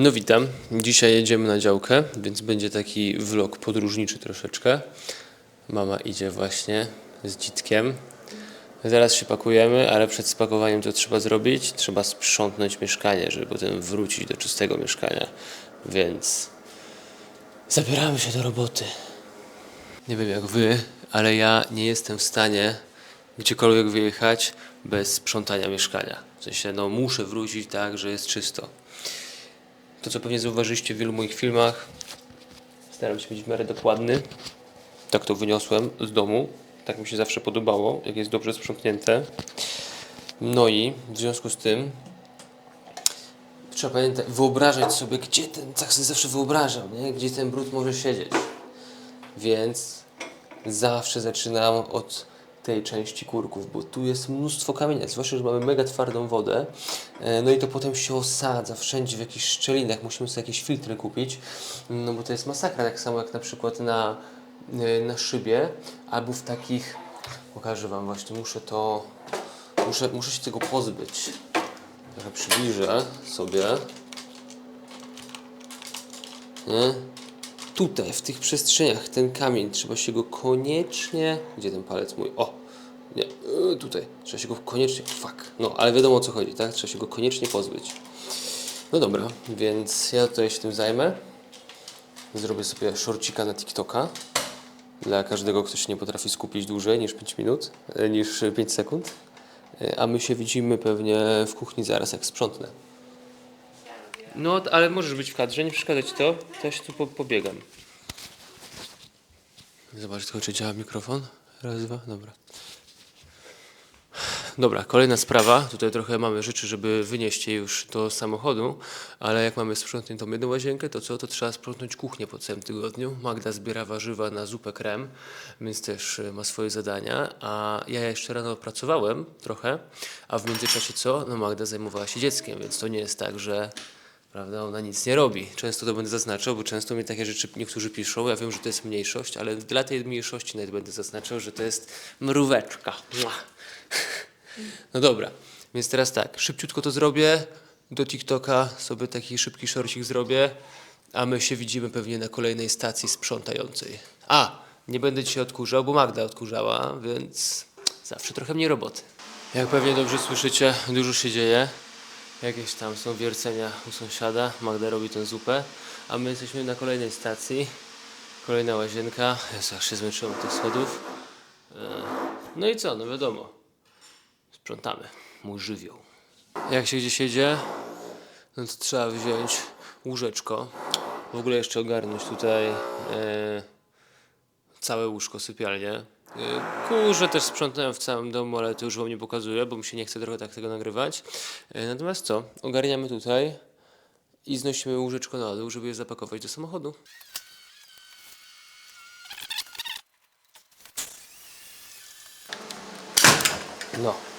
No witam. Dzisiaj jedziemy na działkę, więc będzie taki vlog podróżniczy troszeczkę. Mama idzie właśnie z dzitkiem. Zaraz się pakujemy, ale przed spakowaniem co trzeba zrobić? Trzeba sprzątnąć mieszkanie, żeby potem wrócić do czystego mieszkania. Więc zabieramy się do roboty. Nie wiem jak wy, ale ja nie jestem w stanie gdziekolwiek wyjechać bez sprzątania mieszkania. W sensie, no muszę wrócić tak, że jest czysto. To, co pewnie zauważyliście w wielu moich filmach, staram się być w miarę dokładny. Tak to wyniosłem z domu. Tak mi się zawsze podobało, jak jest dobrze sprzątnięte. No i w związku z tym trzeba pamiętać, wyobrażać sobie, gdzie ten, tak sobie zawsze wyobrażam, nie? gdzie ten brud może siedzieć. Więc zawsze zaczynam od tej części kurków, bo tu jest mnóstwo kamienia, zwłaszcza, że mamy mega twardą wodę, e, no i to potem się osadza wszędzie w jakichś szczelinach, musimy sobie jakieś filtry kupić, no bo to jest masakra, tak samo jak na przykład na, e, na szybie, albo w takich, pokażę Wam właśnie, muszę to, muszę, muszę się tego pozbyć, trochę przybliżę sobie, nie? tutaj, w tych przestrzeniach, ten kamień, trzeba się go koniecznie. Gdzie ten palec mój? O! Nie, yy, tutaj. Trzeba się go koniecznie. Fuck. No, ale wiadomo o co chodzi, tak? Trzeba się go koniecznie pozbyć. No dobra, więc ja tutaj się tym zajmę. Zrobię sobie shorcika na TikToka. Dla każdego, kto się nie potrafi skupić dłużej niż 5 minut, e, niż 5 sekund. E, A my się widzimy pewnie w kuchni zaraz, jak sprzątnę. No, ale możesz być w kadrze, nie przeszkadza ci to. Się tu po, pobiegam. Zobacz tylko, czy działa mikrofon. Raz, dwa, dobra. Dobra, kolejna sprawa. Tutaj trochę mamy rzeczy, żeby wynieść je już do samochodu, ale jak mamy sprzątniętą jedną łazienkę, to co? To trzeba sprzątnąć kuchnię po całym tygodniu. Magda zbiera warzywa na zupę krem, więc też y, ma swoje zadania. A ja jeszcze rano pracowałem trochę, a w międzyczasie co? No Magda zajmowała się dzieckiem, więc to nie jest tak, że prawda, ona nic nie robi. Często to będę zaznaczał, bo często mi takie rzeczy niektórzy piszą. Ja wiem, że to jest mniejszość, ale dla tej mniejszości nawet będę zaznaczał, że to jest mróweczka. Mua. No dobra, więc teraz tak, szybciutko to zrobię. Do TikToka sobie taki szybki szorcik zrobię, a my się widzimy pewnie na kolejnej stacji sprzątającej. A, nie będę dzisiaj odkurzał, bo Magda odkurzała, więc zawsze trochę mniej roboty. Jak pewnie dobrze słyszycie, dużo się dzieje. Jakieś tam są wiercenia u sąsiada, Magda robi tę zupę, a my jesteśmy na kolejnej stacji. Kolejna łazienka. Aż się zmęczyłem tych schodów. E, No i co, no wiadomo. Sprzątamy. Mój żywioł. Jak się gdzieś jedzie, no to trzeba wziąć łóżeczko. W ogóle jeszcze ogarnąć tutaj e, całe łóżko, sypialnię. E, Kurze też sprzątnąłem w całym domu, ale to już wam nie pokazuję, bo mi się nie chce trochę tak tego nagrywać. E, Natomiast co? Ogarniamy tutaj i znosimy łóżeczko na dół, żeby je zapakować do samochodu. No.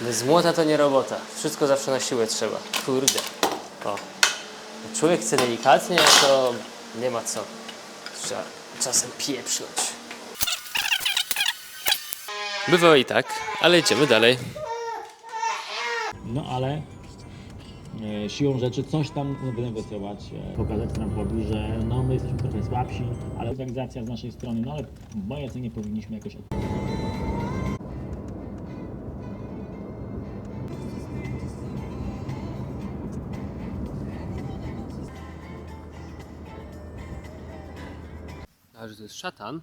Bez młota to nie robota. Wszystko zawsze na siłę trzeba. Kurde. O. Człowiek chce delikatnie, to nie ma co. Trzeba czasem pieprznąć. Bywa i tak, ale idziemy dalej. No ale e, siłą rzeczy coś tam wynegocjować, e, pokazać Trumpowi, że no my jesteśmy trochę słabsi, ale organizacja z naszej strony, no ale w mojej ocenie powinniśmy jakoś od... jest szatan?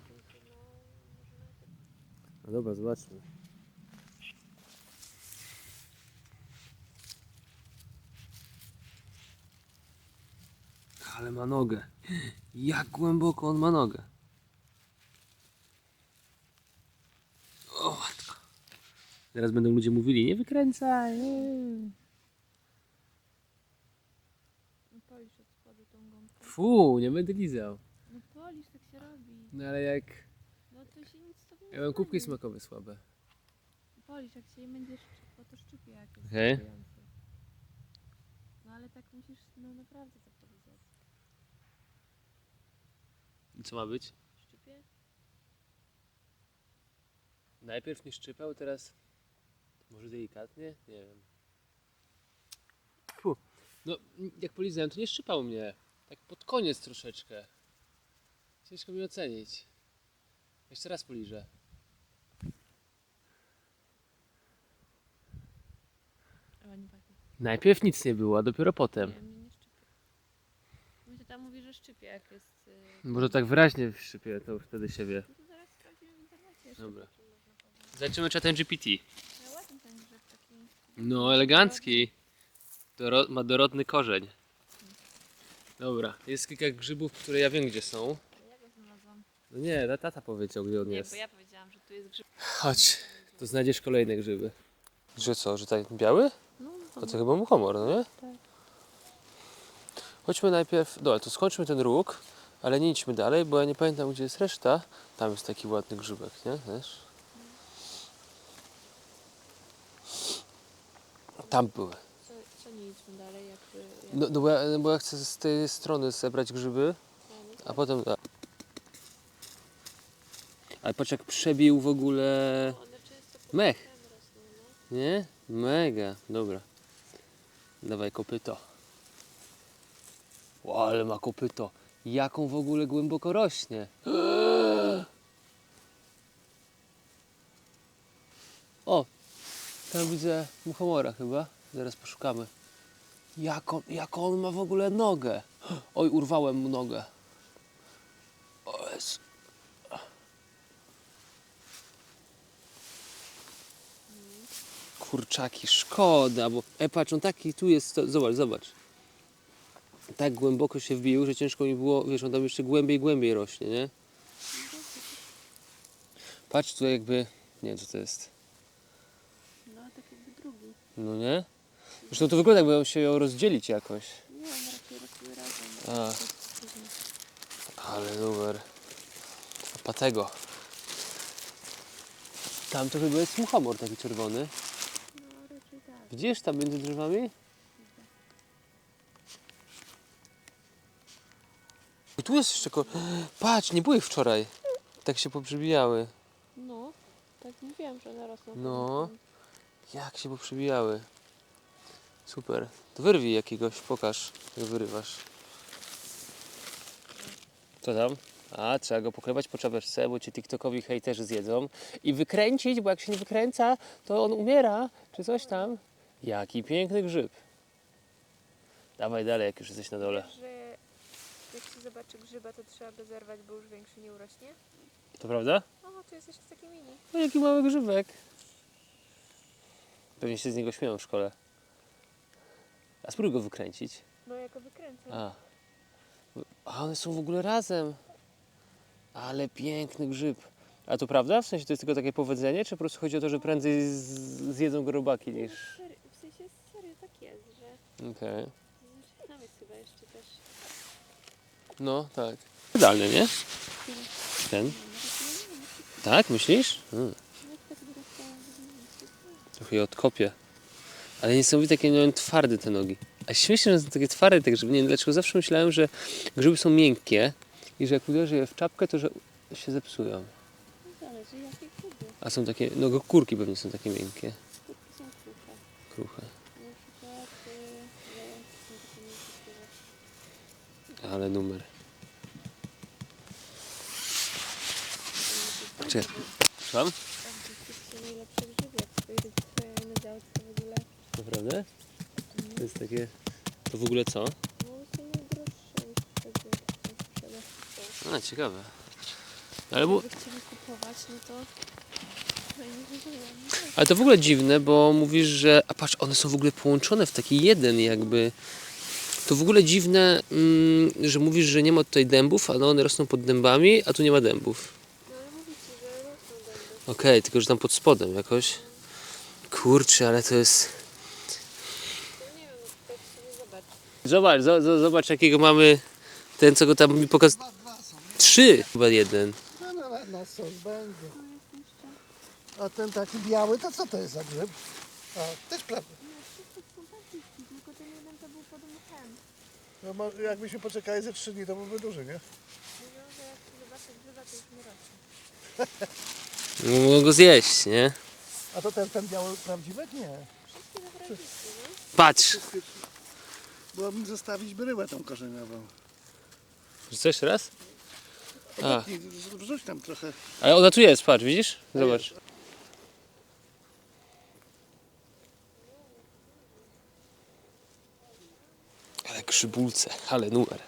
No dobra, zobaczmy. Ale ma nogę. Jak głęboko on ma nogę. O matko. Teraz będą ludzie mówili, nie wykręcaj. nie. No polisz od spodu tą gąbkę. Fu, nie będę lizał. No polisz, tak się robi. No ale jak... No to się nic z tobą nie Ja mam kubki stanie. smakowe słabe. Polisz, jak się nie będziesz, bo to szczypie jakieś. Okej. smakujące. No ale tak musisz, no naprawdę to powiedzieć. I co ma być? Szczypie? Najpierw nie szczypał, teraz może delikatnie? Nie wiem. Fu. No, jak polizałem, to nie szczypał mnie. Tak pod koniec troszeczkę. Ciężko mi ocenić. Jeszcze raz poliżę. Ale nie pachnie. Najpierw nic nie było, a dopiero potem. Nie, mnie nie szczypie. Mój tata mówi, że szczypie jak jest... Yy... Może tak wyraźnie szczypie, to wtedy się wie. No to zaraz sprawdzimy w internecie jeszcze. Dobra. czy można powiedzieć. Zobaczymy czatem GPT. Ale ładny ten grzyb taki. No, elegancki. Doro ma dorodny korzeń. Dobra, jest kilka grzybów, które ja wiem gdzie są. A ja go znalazłam. No nie, ta- tata powiedział gdzie on Nie, jest. bo ja powiedziałam, że tu jest grzyb. Chodź, to znajdziesz kolejne grzyby. Że co, że tak biały? No, To to chyba muchomor, no nie? Tak. Chodźmy najpierw, dobra, to skończmy ten róg, ale nie idźmy dalej, bo ja nie pamiętam gdzie jest reszta. Tam jest taki ładny grzybek, nie? Wiesz? Tam były. Co, co nie idźmy dalej, jakby... Jak... No, no bo, ja, no bo ja chcę z tej strony zebrać grzyby, A, no a potem... A. Ale patrz jak przebił w ogóle... Mech. Nie? Mega, dobra. Dawaj kopyto. O, ale ma kopyto. Jaką w ogóle głęboko rośnie. O, tam widzę muchomora chyba. Zaraz poszukamy. Jak on, jak on ma w ogóle nogę. Oj, urwałem mu nogę. O, jest. Kurczaki, szkoda, bo e, patrz, on taki tu jest, to- zobacz, zobacz. Tak głęboko się wbił, że ciężko mi było, wiesz, on tam jeszcze głębiej, głębiej rośnie, nie? Patrz tu jakby, nie wiem co to jest, No, tak jakby drugi. no nie? Zresztą to wygląda jakby on się ją rozdzielić jakoś. Nie, one raczej rosły razem. A. Jest później. Ale numer. A Patego. Tam to chyba jest muchomor taki czerwony. Widzisz tam między drzewami? I tu jest jeszcze ko... Patrz, nie było ich wczoraj. Tak się poprzybijały. No, tak mówiłam, że one rosną. No. Jak się poprzybijały. Super. To wyrwij jakiegoś, pokaż, jak wyrywasz. Co tam? A, trzeba go poklepać po czapeczce, bo cię tiktokowi hejterzy zjedzą. I wykręcić, bo jak się nie wykręca, to on umiera, czy coś tam. Jaki piękny grzyb. Dawaj dalej, jak już jesteś na dole. Wiesz, że jak się zobaczy grzyba, to trzeba by zerwać, bo już większy nie urośnie? To prawda? O, to jest jeszcze taki mini. O, jaki mały grzybek. Pewnie się z niego śmieją w szkole. A spróbuj go wykręcić. No, jako wykręcę. A. A one są w ogóle razem. Ale piękny grzyb. A to prawda? W sensie to jest tylko takie powiedzenie, czy po prostu chodzi o to, że prędzej z- zjedzą go robaki niż... Serio, w sensie serio tak jest, że Okej. tam jest chyba jeszcze też. No, tak. Idealny, nie? Ten? Tak, myślisz? Hmm. Tak Trochę je odkopię. Ale niesamowite, jakie mają twarde te nogi. A śmieszne, że są takie twarde te grzyby. Nie wiem dlaczego. Zawsze myślałem, że grzyby są miękkie i że jak uderzy je w czapkę, to że się zepsują. Zależy jakie kuby. A są takie, no kurki pewnie są takie miękkie, Kubki są kruche. kruche. Na przykład y, zające są takie miękkie. Ale numer. Czy... Słucham? Naprawdę? To jest takie... To w ogóle co? No ciekawe. Ale, bu... Kupować, no to. Ale to w ogóle dziwne, bo mówisz, że... A patrz, one są w ogóle połączone w taki jeden jakby... To w ogóle dziwne, mm, że mówisz, że nie ma tutaj dębów, ale one rosną pod dębami, a tu nie ma dębów. No ale rosną. Okej, tylko że tam pod spodem jakoś. Kurczę, ale to jest... Nie wiem, zobacz. Zobacz, zo- zo- zobacz jakiego mamy... Ten, co go tam mi pokazał. Trzy! Chyba jeden. No, no, no, no coś będzie. A ten taki biały, to co to jest za grzyb? A, też prawda. Tylko ten jeden to był pod mchem. No, mo- jakbyśmy poczekali ze trzy dni, to byłby duży, nie? Mówią, że jak zobaczę grzyba, to już nie rośnie. Mogą go zjeść, nie? A to ten, ten biały prawdziwy? Nie. Wszystkie no. Patrz! Mi zostawić bryłę tą korzeniową. Co jeszcze raz? A. Wrzuć tam trochę. Ale ona tu jest, patrz, widzisz? Zobacz. Ale grzybulce, ale numer.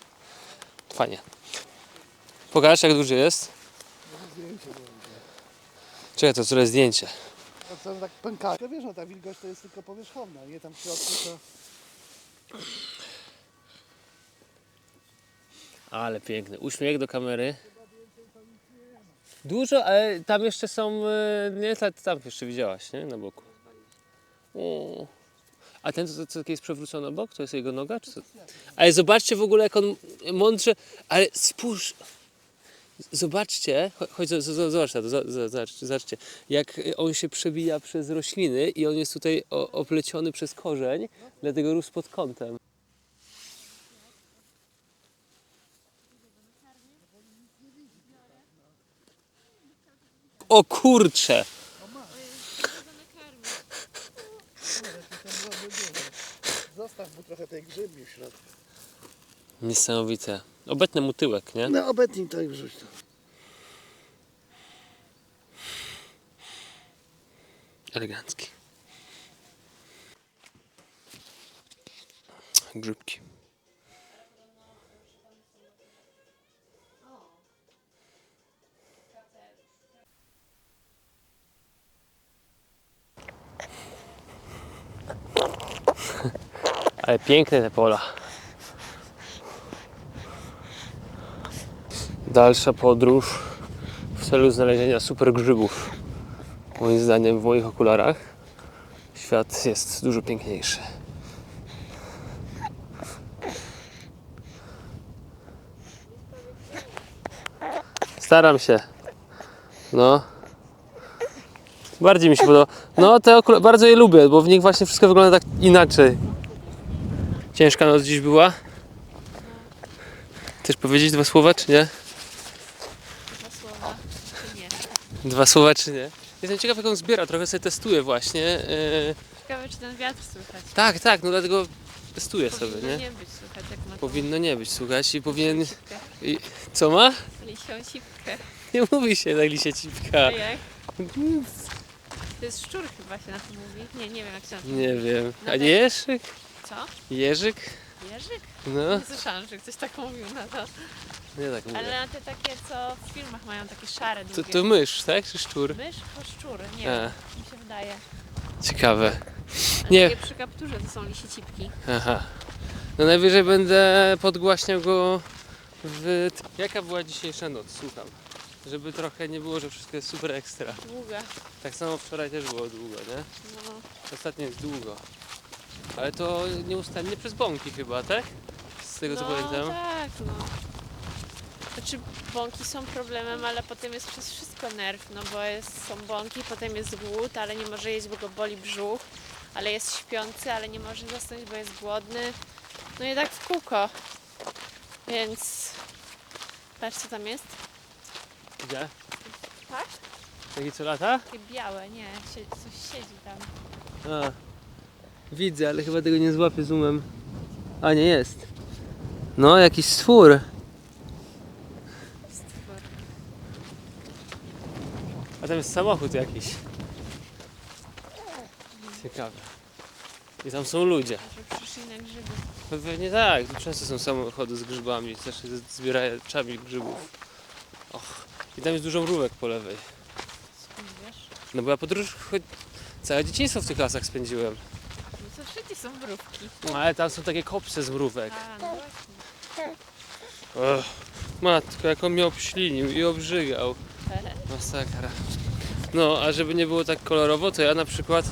Fajnie. Pokaż jak duży jest. Czekaj, to które zdjęcie. To co tak pęka. To wiesz, no ta wilgoć to jest tylko powierzchowna, nie tam w środku to... Ale piękny. Uśmiech do kamery. Dużo, ale tam jeszcze są. e, Nie, ta- tam jeszcze widziałaś, nie? Na boku. O. A ten, co, co jest przewrócony obok, to jest jego noga? Czy co? Ale zobaczcie w ogóle, jak on mądrze. Ale spójrz. Zobaczcie, cho- chodź, zo- zo- zobacz zobaczcie, zobaczcie, jak on się przebija przez rośliny i on jest tutaj opleciony przez korzeń, dlatego rósł pod kątem. O kurcze! Zostaw mu trochę tej grzybi w środku. Niesamowite. Obetnę mu tyłek, nie? No obetnij to i wrzuć to. Elegancki. Grzybki. Ale piękne te pola. Dalsza podróż w celu znalezienia super grzybów. Moim zdaniem w moich okularach świat jest dużo piękniejszy. Staram się. No. Bardziej mi się podoba. No, te okulary bardzo je lubię, bo w nich właśnie wszystko wygląda tak inaczej. Ciężka noc dziś była. Chcesz powiedzieć dwa słowa, czy nie? Dwa słowa, czy nie? Dwa słowa, czy nie? Jestem ciekaw, jak on zbiera. Trochę sobie testuję właśnie. Yy, Ciekawe, czy ten wiatr słychać. tak, tak, no dlatego testuję sobie, Powinno nie? nie być słychać, jak ma Powinno nie być, słuchać i powinien... I... Co ma? Lisią sipkę. Nie mówi się na lisie cipka. A jak? To jest szczur chyba się na to mówi. Nie, nie wiem jak się na to mówi. Nie wiem. A Nawet- nie Jerzyk? Co? Jerzyk? Jerzyk? No, Nie słyszałam, że ktoś tak mówił na to. nie tak Ale mówię. na te takie, co w filmach mają takie szare, To, długie. to mysz, tak? Czy szczur? Mysz? To szczur, nie A. wiem, mi się wydaje. Ciekawe. Ale Nie. takie przy kapturze to są lisie cipki. Aha. No najwyżej będę podgłaśniał go w... Jaka była dzisiejsza noc? Słucham. Żeby trochę nie było, że wszystko jest super ekstra. Długa. Tak samo wczoraj też było długo, nie? No. Ostatnio jest długo. Ale to nieustannie przez bąki chyba, tak? Z tego co no, pamiętam. tak, no. Znaczy bąki są problemem, ale potem jest przez wszystko nerw, no bo jest, są bąki, potem jest głód, ale nie może jeść, bo go boli brzuch, ale jest śpiący, ale nie może zasnąć, bo jest głodny. No i tak w kółko. Więc patrz co tam jest. Gdzie? Tak? Taki co lata? Takie białe, nie, sie- coś siedzi tam. A. Widzę, ale chyba tego nie złapię zoomem. A nie jest. No, jakiś stwór. Stwór. A tam jest samochód jakiś. Ciekawe. I tam są ludzie. Może przyszli na grzyby. No Pewnie tak, tu często są samochody z grzybami, też się zbieraczami grzybów. Och. I tam jest dużo mrówek po lewej. Skąd wiesz? No bo ja podróż, całe dzieciństwo w tych lasach spędziłem. No to wszędzie są mrówki. No, ale tam są takie kopce z mrówek. A, no właśnie. Ech, matko, jak on mnie obślinił i obrzygał. Masakra. No, a żeby nie było tak kolorowo, to ja na przykład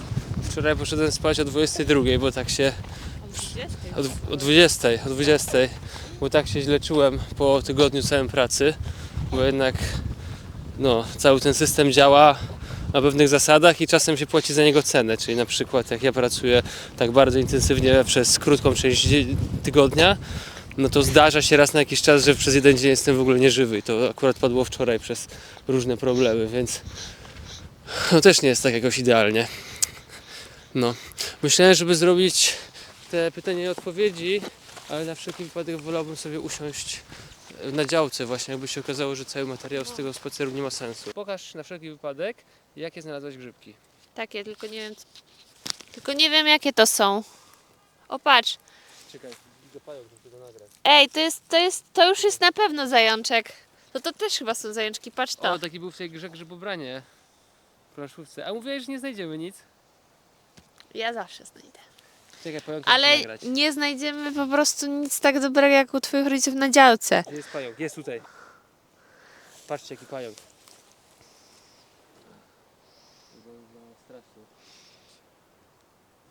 wczoraj poszedłem spać o 22, bo tak się O 20. o, o 20, o 20, bo tak się źle czułem po tygodniu całym pracy, bo jednak no, cały ten system działa na pewnych zasadach i czasem się płaci za niego cenę, czyli na przykład jak ja pracuję tak bardzo intensywnie przez krótką część tygodnia, no to zdarza się raz na jakiś czas, że przez jeden dzień jestem w ogóle nieżywy i to akurat padło wczoraj przez różne problemy, więc no też nie jest tak jakoś idealnie. No. Myślałem, żeby zrobić te pytania i odpowiedzi ale na wszelki wypadek wolałbym sobie usiąść na działce właśnie, jakby się okazało, że cały materiał z tego spaceru nie ma sensu. Pokaż na wszelki wypadek, jakie znalazłeś grzybki. Takie, tylko nie wiem. Tylko nie wiem jakie to są. O patrz. Czekaj, dopają, żeby to nagrać. Ej, to jest, to jest, to już jest na pewno zajączek. To to też chyba są zajączki, patrz to. O, taki był w tej grze grzybobranie. W planszówce. A mówiłeś, że nie znajdziemy nic? Ja zawsze znajdę. Czekaj, pająk Ale nagrać. nie znajdziemy po prostu nic tak dobrego jak u twoich rodziców na działce. Jest pająk? Jest tutaj. Patrzcie, jaki pająk.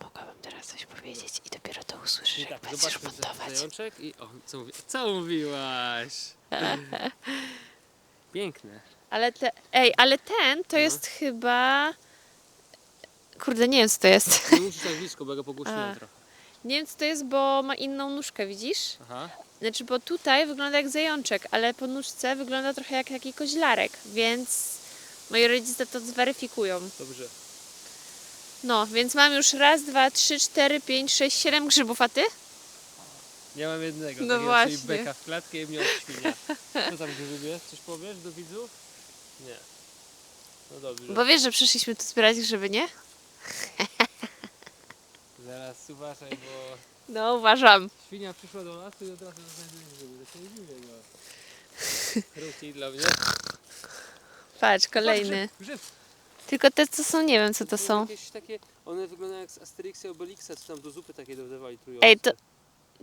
Mogłabym teraz coś powiedzieć i dopiero to usłyszysz, jak tak, będziesz zobaczmy montować. za- zajączek i o, co, mówi... co mówiłaś? Piękne. Ale te, ej, ale ten to No. jest chyba... Kurde, nie wiem co to jest. Nie musisz tak blisko, bo ja go trochę. Nie wiem co to jest, bo ma inną nóżkę, widzisz? Aha. Znaczy, bo tutaj wygląda jak zajączek, ale po nóżce wygląda trochę jak taki koźlarek, więc moi rodzice to zweryfikują. Dobrze. No, więc mam już raz, dwa, trzy, cztery, pięć, sześć, siedem grzybów, a ty? Ja mam jednego. No takiego, właśnie. Czyli beka w klatkę i mnie od świnia. Co tam grzybie? Coś powiesz do widzów? Nie. No dobrze. Bo wiesz, że przyszliśmy tu zbierać grzyby, nie? Zaraz uważaj, bo No, uważam. świnia przyszła do lasu i od razu znajduje grzyby. To się nie dziwię. Ruki dla mnie. Patrz, kolejny. Grzyb, grzyb. Tylko te, co są, nie wiem co to są. Jakieś takie, one wyglądają jak z Asterixa i Obelixa, co tam do zupy takie dodawali trujące. Ej, to,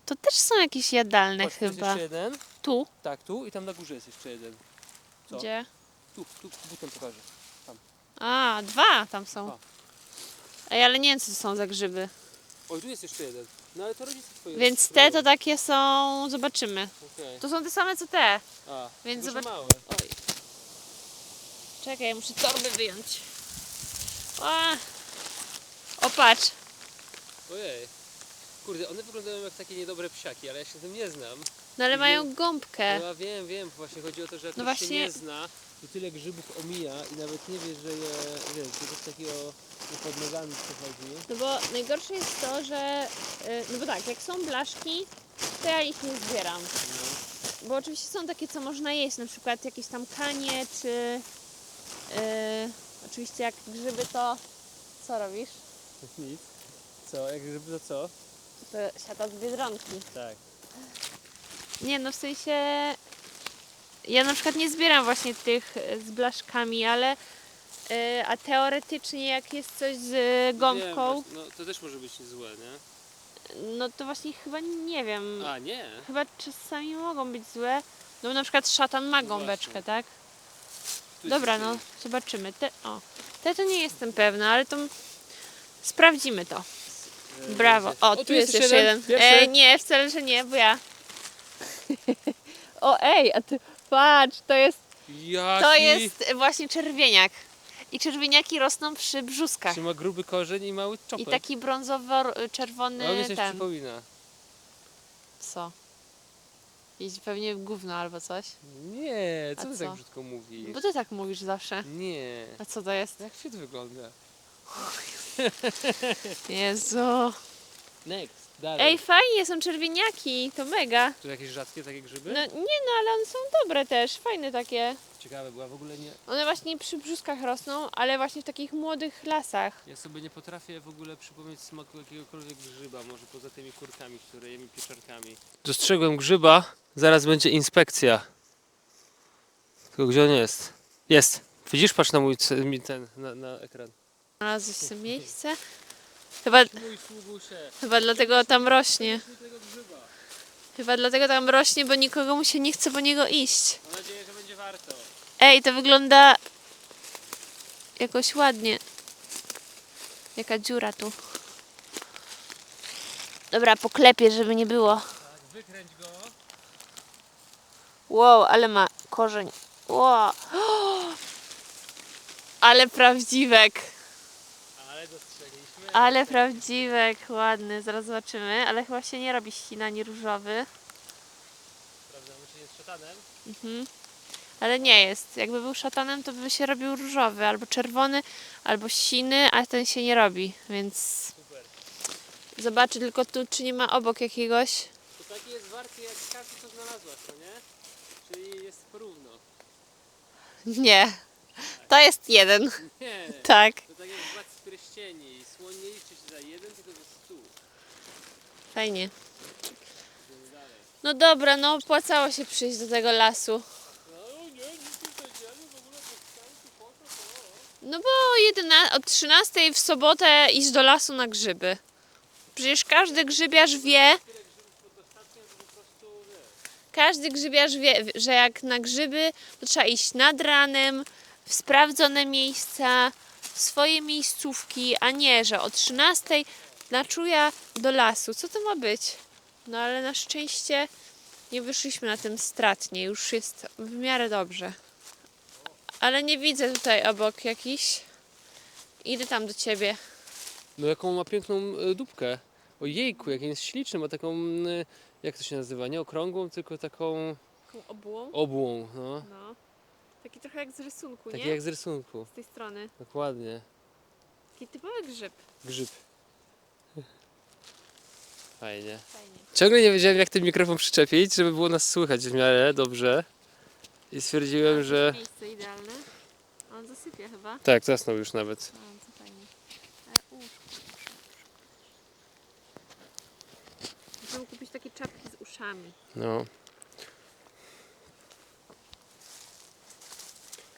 to też są jakieś jadalne Patrz, tu jest chyba. jeszcze jeden. Tu? Tak, tu i tam na górze jest jeszcze jeden. Co? Gdzie? Tu, tu, butem pokażę. A, dwa tam są. Dwa. Ej, ale nie wiem co to są za grzyby. Oj, tu jest jeszcze jeden. No ale to rodzice twoje. Więc te to takie są, zobaczymy. Okej. To są te same co te. A, Więc tylko, że zobacz- małe. Oj. Czekaj, muszę torby wyjąć. O, o patrz. Ojej. Kurde, one wyglądają jak takie niedobre psiaki, ale ja się tym nie znam. No ale mają gąbkę. No ja wiem, wiem, właśnie chodzi o to, że jak No ktoś się właśnie- nie zna, to tyle grzybów omija i nawet nie wie, że je, wiesz, że coś takiego nie pod nogami przechodzi. No bo najgorsze jest to, że. y, No bo tak, jak są blaszki, to ja ich nie zbieram. Bo oczywiście są takie, co można jeść, na przykład jakieś tam kanie, czy. y, oczywiście jak grzyby, to. Co robisz? Nic. Co, jak grzyby to co? To siata z biedronki. Tak. Nie, no w sensie. Ja na przykład nie zbieram właśnie tych y, z blaszkami, ale. y, A teoretycznie, jak jest coś z y, gąbką, Wiem, no to też może być złe, nie? no to właśnie chyba nie wiem. A, nie. Chyba czasami mogą być złe. No bo na przykład szatan ma No gąbeczkę, właśnie. tak? Tu jest Dobra, no zobaczymy. Te, o, te to nie jestem pewna, ale to sprawdzimy to. E, Brawo. O, tu, jest jeszcze jeden. Pierwszy. E, nie, wcale, że nie, bo ja. o, ej, a ty patrz, to jest, Jaki? to jest właśnie czerwieniak. I czerwieniaki rosną przy brzuskach. Czy ma gruby korzeń i mały czopek. I taki A on mi brązowo-czerwony coś ten. przypomina. Co? Jeździ pewnie w gówno albo coś. Nie, co A ty co? tak brzydko mówisz? Bo ty tak mówisz zawsze. Nie. A co to jest? Jak świat wygląda? Jezu. Next, dalej. Ej, fajnie, są czerwieniaki, to mega. To jakieś rzadkie takie grzyby? No nie no, ale one są dobre też, fajne takie. Ciekawe, była w ogóle nie... One właśnie przy brzuskach rosną, ale właśnie w takich młodych lasach. Ja sobie nie potrafię w ogóle przypomnieć smaku jakiegokolwiek grzyba, może poza tymi kurkami, które jemy pieczarkami. Dostrzegłem grzyba, zaraz będzie inspekcja. Tylko gdzie on jest? Jest! Widzisz, patrz na mój ten, na, na ekran. Znalazłeś sobie miejsce. Chyba, chyba dlatego tam rośnie. Chyba dlatego tam rośnie, bo nikogo mu się nie chce po niego iść. Mam nadzieję, że będzie warto. Ej, to wygląda jakoś ładnie. Jaka dziura tu. Dobra, poklepię, żeby nie było. Tak, wykręć go. Wow, ale ma korzeń. Wow. Ale prawdziwek. Ale prawdziwek, ładny. Zaraz zobaczymy, ale chyba się nie robi ścina ani różowy. Sprawdzamy, czy jest szatanem. Mhm. Ale nie jest. Jakby był szatanem, to by się robił różowy, albo czerwony, albo siny, a ten się nie robi, więc Super. zobaczę tylko tu, czy nie ma obok jakiegoś. To taki jest warty jak każdy co znalazłaś, no nie? Czyli jest porówno. Nie. To jest jeden. Nie, Tak. to tak jak w Władcy Pierścieni. Słoń nie liczy się za jeden, tylko za stu. Fajnie. No dobra, no opłacało się przyjść do tego lasu. No bo jedyna, od 13 w sobotę iść do lasu na grzyby. Przecież każdy grzybiarz wie, każdy grzybiarz wie, że jak na grzyby, to trzeba iść nad ranem, w sprawdzone miejsca, w swoje miejscówki, a nie, że o 13 na czuja do lasu. Co to ma być? No ale na szczęście nie wyszliśmy na tym stratnie, już jest w miarę dobrze. Ale nie widzę tutaj obok jakiś. Idę tam do ciebie. No jaką ma piękną y, dupkę. O jejku, jaki jest śliczny, ma taką, y, jak to się nazywa, nie okrągłą, tylko taką Taką obłą. obłą, no. No. Taki trochę jak z rysunku, Taki nie? jak z rysunku, Z tej strony. dokładnie. Taki typowy grzyb. Grzyb. Fajnie. Fajnie. Ciągle nie wiedziałem jak ten mikrofon przyczepić, żeby było nas słychać w miarę dobrze. I stwierdziłem, że... Miejsce idealne. On zasypia chyba. Tak, zasnął już nawet. O, to fajnie. Ale. Możemy kupić takie czapki z uszami. No.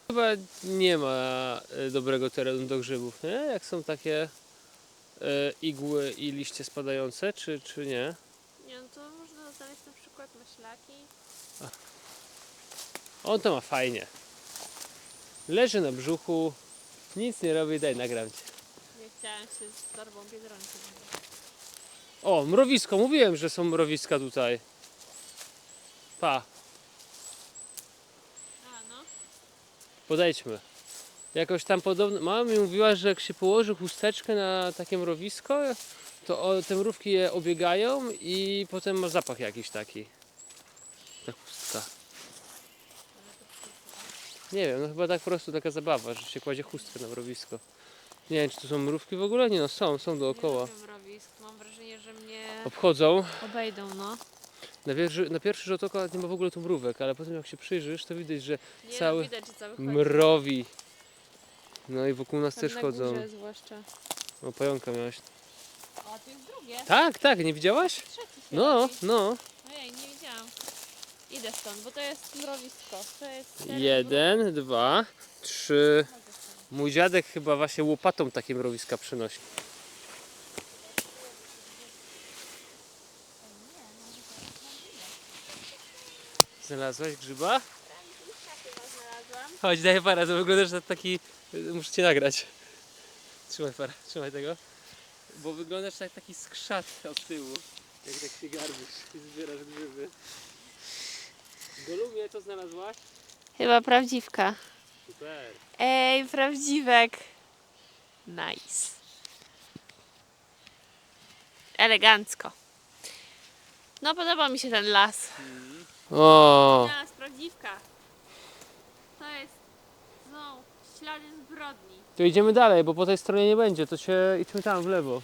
Chyba nie ma e, dobrego terenu do grzybów, nie? Jak są takie e, igły i liście spadające, czy, czy nie? Nie, no to można znaleźć na przykład maślaki. On to ma fajnie. Leży na brzuchu, nic nie robi, daj nagram cię. Nie chciałem się z torbą biedronki. O, mrowisko, mówiłem, że są mrowiska tutaj. Pa, A, no. podejdźmy. Jakoś tam podobno. Mama mi mówiła, że jak się położy chusteczkę na takie mrowisko, to o, te mrówki je obiegają i potem ma zapach jakiś taki. Ta chustka. Nie wiem, no chyba tak po prostu taka zabawa, że się kładzie chustkę na mrowisko. Nie wiem, czy to są mrówki w ogóle? Nie no, są, są dookoła. Nie lubię mrowisk. Mam wrażenie, że mnie Obchodzą. obejdą, no. Na pierwszy, na pierwszy rzut oka nie ma w ogóle tu mrówek, ale potem jak się przyjrzysz, to widać, że Nie Cały no, widać, że cały chodzi. mrowi. No i wokół nas Tam też na chodzą. Górze zwłaszcza. O, pająka miałaś. O, tu jest drugie. Tak, tak, nie widziałaś? Trzeci się No, robi. no. Ojej, nie widziałam. Idę stąd, bo to jest mrowisko. To jest teren Jeden, dwa, trzy. Mój dziadek chyba właśnie łopatą takie mrowiska przynosi. Znalazłaś grzyba? Chodź, daj parę, to wyglądasz na taki... Muszę cię nagrać. Trzymaj parę, trzymaj tego. Bo wyglądasz jak taki skrzat od tyłu. Jak tak się garbisz i zbierasz grzyby. Golumie, co znalazłaś? Chyba prawdziwka. Super. Ej, prawdziwek. Nice. Elegancko. No podoba mi się ten las. O, Las, prawdziwka. To jest znowu ślady zbrodni. to idziemy dalej, bo po tej stronie nie będzie, to się idźmy tam w lewo.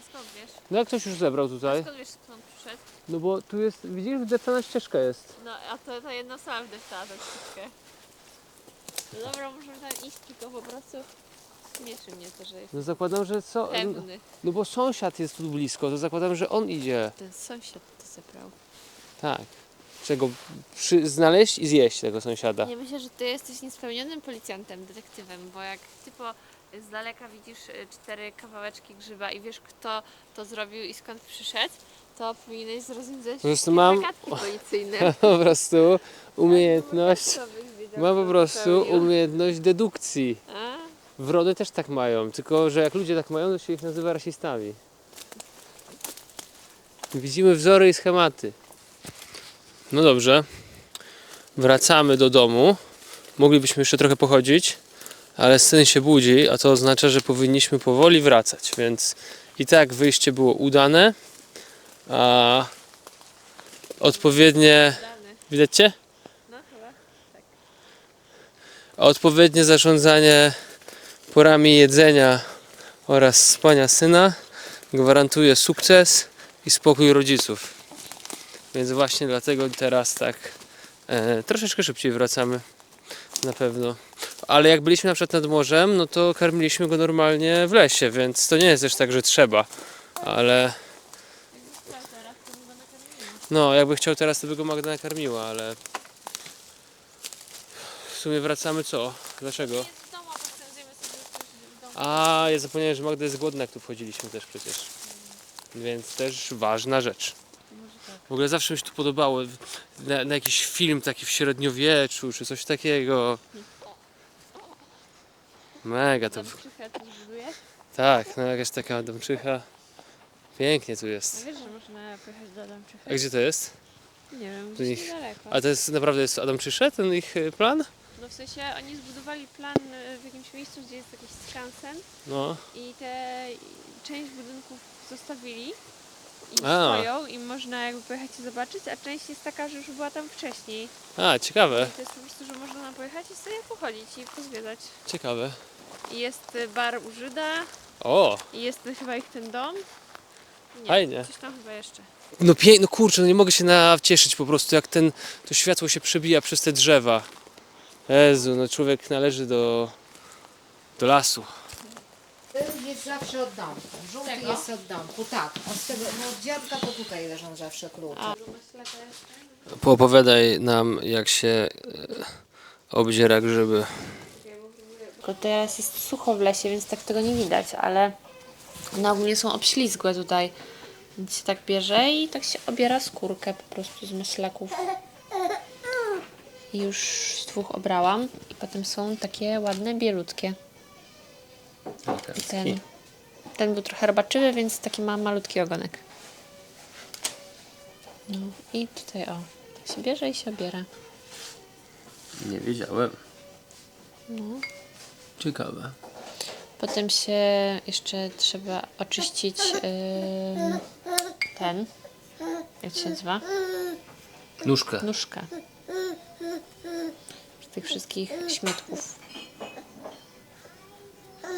A skąd wiesz? No jak ktoś już zebrał tutaj? Skąd wiesz, skąd przyszedł? No bo tu jest, widzisz, wdeptana ścieżka jest. No, a to, to jedna sama wdeptała tą ścieżkę. No dobra, możemy tam iść, tylko po prostu śmieszy mnie to, że jest No zakładam, że co? pewny. No bo sąsiad jest tu blisko, to zakładam, że on idzie. Ten sąsiad to zebrał. Tak. Czego przy, znaleźć i zjeść tego sąsiada. Ja myślę, że ty jesteś niespełnionym policjantem, detektywem, bo jak ty po z daleka widzisz y, cztery kawałeczki grzyba i wiesz kto to zrobił i skąd przyszedł, to powinieneś zrozumieć Po prostu mam- zagadki policyjne. po prostu umiejętność. Mam po prostu umiejętność dedukcji. A? Wrony też tak mają, tylko że jak ludzie tak mają, to się ich nazywa rasistami. Widzimy wzory i schematy. No dobrze. Wracamy do domu. Moglibyśmy jeszcze trochę pochodzić, ale syn się budzi, a to oznacza, że powinniśmy powoli wracać, więc i tak wyjście było udane. A odpowiednie. Widać cię? No chyba. A odpowiednie zarządzanie porami jedzenia oraz spania syna gwarantuje sukces i spokój rodziców. Więc właśnie dlatego teraz tak e, troszeczkę szybciej wracamy. Na pewno. Ale jak byliśmy na przykład nad morzem, no to karmiliśmy go normalnie w lesie, więc to nie jest też tak, że trzeba. Ale. No, jakby chciał teraz, to by go Magda nakarmiła, ale. W sumie wracamy co? Dlaczego? A, ja zapomniałem, że Magda jest głodna, jak tu wchodziliśmy też przecież. Więc też ważna rzecz. W ogóle zawsze mi się tu podobało na, na jakiś film taki w średniowieczu, czy coś takiego. Mega to. Przychę tu zbudujesz? Tak, no jakaś taka domczycha. Pięknie tu jest. Wiesz, że można pojechać do Adamczychy? A gdzie to jest? Nie wiem, gdzieś ich- niedaleko. A to jest naprawdę jest Adamczysze, ten ich y, plan? No w sensie oni zbudowali plan y, w jakimś miejscu, gdzie jest jakiś skansen No. i te część budynków zostawili i A. stoją i można jakby pojechać i zobaczyć, a część jest taka, że już była tam wcześniej. A, ciekawe, I to jest po prostu, że można tam pojechać i sobie pochodzić i pozwiedzać. ciekawe. I jest y, bar u Żyda O, i jest y, chyba ich ten dom. Nie, Fajnie. Coś tam chyba jeszcze. no pięknie, no kurczę, no nie mogę się nacieszyć po prostu, jak ten, to światło się przebija przez te drzewa. Jezu, no człowiek należy do, do lasu. Jest zawsze od domku. Żółty jest od domku, tak. Od tego, no od dziadka to tutaj leżą zawsze klucze. A. Poopowiadaj nam, jak się e, obdziera grzyby. Tylko teraz jest sucho w lesie, więc tak tego nie widać, ale one ogólnie są obślizgłe tutaj. Więc się tak bierze i tak się obiera skórkę po prostu z maślaków. I już z dwóch obrałam i potem są takie ładne, bielutkie. I ten, ten był trochę robaczywy, więc taki ma malutki ogonek. No i tutaj o, tak się bierze i się obiera. Nie wiedziałem. No. Ciekawe. Potem się jeszcze trzeba oczyścić ym, ten, jak się nazywa? Nóżkę. Nóżkę. Z tych wszystkich śmietków.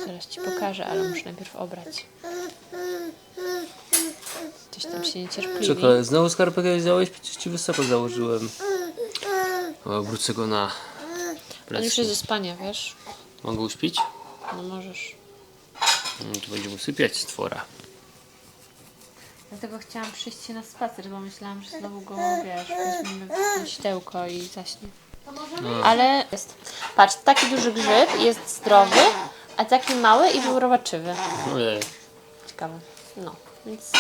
Zaraz ci pokażę, ale muszę najpierw obrać. Ktoś tam się niecierpliwi. Czekaj, znowu skarpetkę wziąłeś? Przecież ci wysoko założyłem. O, wrócę go na On już jest ze spania, wiesz? Mogę uśpić? No możesz. No, to będziemy usypiać stwora. Dlatego chciałam przyjść się na spacer, bo myślałam, że znowu go, wiesz, weźmiemy w światełko i zaśnie. Ale jest. Patrz, taki duży grzyb jest zdrowy, a taki mały i był robaczywy. Ojej. Ciekawe. No, więc